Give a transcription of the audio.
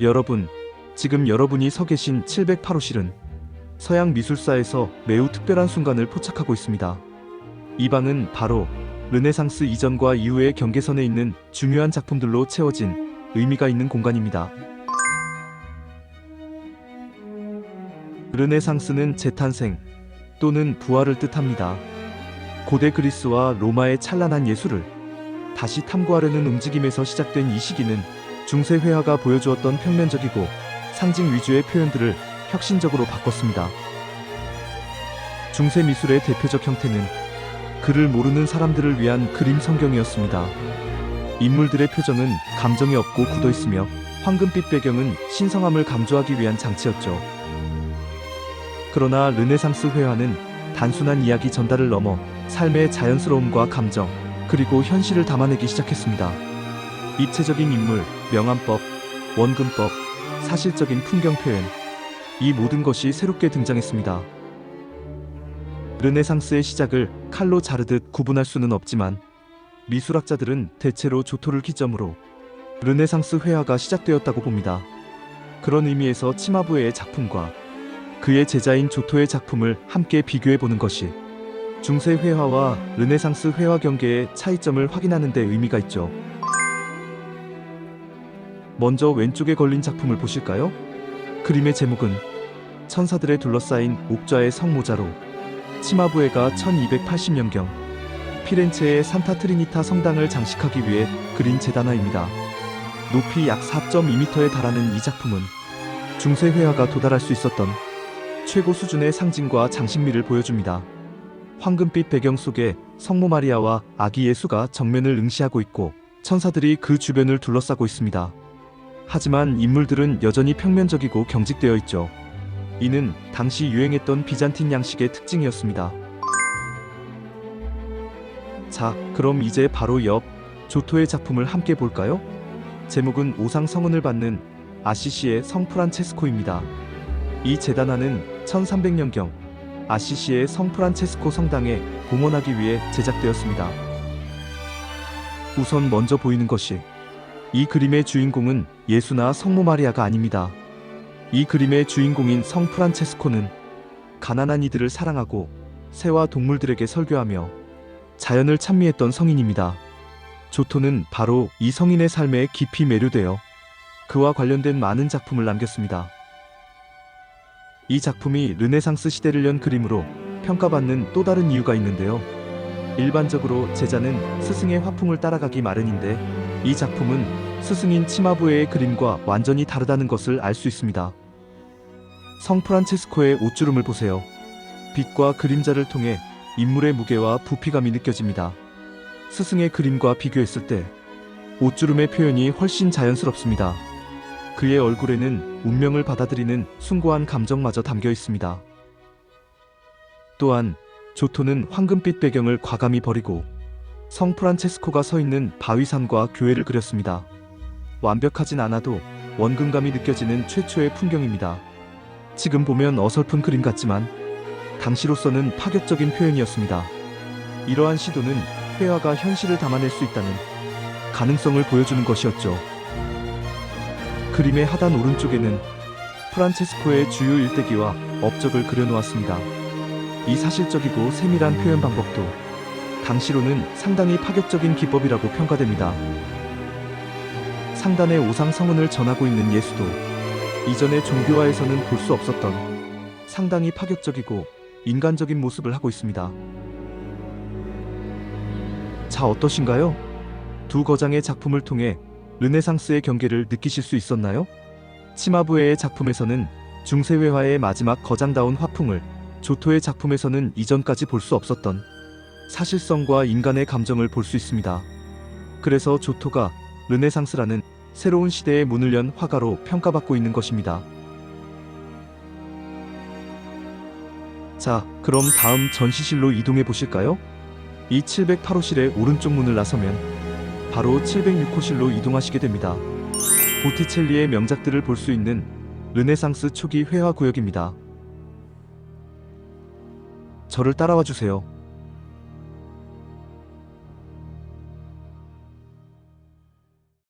여러분, 지금 여러분이 서 계신 708호실은 서양 미술사에서 매우 특별한 순간을 포착하고 있습니다. 이 방은 바로 르네상스 이전과 이후의 경계선에 있는 중요한 작품들로 채워진 의미가 있는 공간입니다. 르네상스는 재탄생 또는 부활을 뜻합니다. 고대 그리스와 로마의 찬란한 예술을 다시 탐구하려는 움직임에서 시작된 이 시기는 중세 회화가 보여주었던 평면적이고 상징 위주의 표현들을 혁신적으로 바꿨습니다. 중세 미술의 대표적 형태는 글을 모르는 사람들을 위한 그림 성경이었습니다. 인물들의 표정은 감정이 없고 굳어 있으며 황금빛 배경은 신성함을 강조하기 위한 장치였죠. 그러나 르네상스 회화는 단순한 이야기 전달을 넘어 삶의 자연스러움과 감정, 그리고 현실을 담아내기 시작했습니다. 입체적인 인물, 명암법, 원근법, 사실적인 풍경 표현, 이 모든 것이 새롭게 등장했습니다. 르네상스의 시작을 칼로 자르듯 구분할 수는 없지만 미술학자들은 대체로 조토를 기점으로 르네상스 회화가 시작되었다고 봅니다. 그런 의미에서 치마부의 작품과 그의 제자인 조토의 작품을 함께 비교해 보는 것이 중세 회화와 르네상스 회화 경계의 차이점을 확인하는 데 의미가 있죠. 먼저 왼쪽에 걸린 작품을 보실까요? 그림의 제목은 천사들에 둘러싸인 옥좌의 성모자로 치마부에가 1280년경 피렌체의 산타 트리니타 성당을 장식하기 위해 그린 재단화입니다. 높이 약 4.2m에 달하는 이 작품은 중세 회화가 도달할 수 있었던 최고 수준의 상징과 장식미를 보여줍니다. 황금빛 배경 속에 성모 마리아와 아기 예수가 정면을 응시하고 있고 천사들이 그 주변을 둘러싸고 있습니다. 하지만 인물들은 여전히 평면적이고 경직되어 있죠. 이는 당시 유행했던 비잔틴 양식의 특징이었습니다. 자, 그럼 이제 바로 옆 조토의 작품을 함께 볼까요? 제목은 오상 성은을 받는 아시시의 성 프란체스코입니다. 이 재단화는 1300년경 아시시의 성 프란체스코 성당에 봉헌하기 위해 제작되었습니다. 우선 먼저 보이는 것이 이 그림의 주인공은 예수나 성모 마리아가 아닙니다. 이 그림의 주인공인 성 프란체스코는 가난한 이들을 사랑하고 새와 동물들에게 설교하며 자연을 찬미했던 성인입니다. 조토는 바로 이 성인의 삶에 깊이 매료되어 그와 관련된 많은 작품을 남겼습니다. 이 작품이 르네상스 시대를 연 그림으로 평가받는 또 다른 이유가 있는데요. 일반적으로 제자는 스승의 화풍을 따라가기 마련인데 이 작품은 스승인 치마부의 그림과 완전히 다르다는 것을 알 수 있습니다. 성 프란체스코의 옷주름을 보세요. 빛과 그림자를 통해 인물의 무게와 부피감이 느껴집니다. 스승의 그림과 비교했을 때 옷주름의 표현이 훨씬 자연스럽습니다. 그의 얼굴에는 운명을 받아들이는 숭고한 감정마저 담겨 있습니다. 또한 조토는 황금빛 배경을 과감히 버리고 성 프란체스코가 서 있는 바위산과 교회를 그렸습니다. 완벽하진 않아도 원근감이 느껴지는 최초의 풍경입니다. 지금 보면 어설픈 그림 같지만 당시로서는 파격적인 표현이었습니다. 이러한 시도는 회화가 현실을 담아낼 수 있다는 가능성을 보여주는 것이었죠. 그림의 하단 오른쪽에는 프란체스코의 주요 일대기와 업적을 그려놓았습니다. 이 사실적이고 세밀한 표현 방법도 당시로는 상당히 파격적인 기법이라고 평가됩니다. 상단의 오상 성은을 전하고 있는 예수도 이전의 종교화에서는 볼 수 없었던 상당히 파격적이고 인간적인 모습을 하고 있습니다. 자, 어떠신가요? 두 거장의 작품을 통해 르네상스의 경계를 느끼실 수 있었나요? 치마부에의 작품에서는 중세회화의 마지막 거장다운 화풍을 조토의 작품에서는 이전까지 볼 수 없었던 사실성과 인간의 감정을 볼 수 있습니다. 그래서 조토가 르네상스라는 새로운 시대의 문을 연 화가로 평가받고 있는 것입니다. 자, 그럼 다음 전시실로 이동해 보실까요? 이 708호실의 오른쪽 문을 나서면 바로 706호실로 이동하시게 됩니다. 보티첼리의 명작들을 볼 수 있는 르네상스 초기 회화 구역입니다. 저를 따라와 주세요.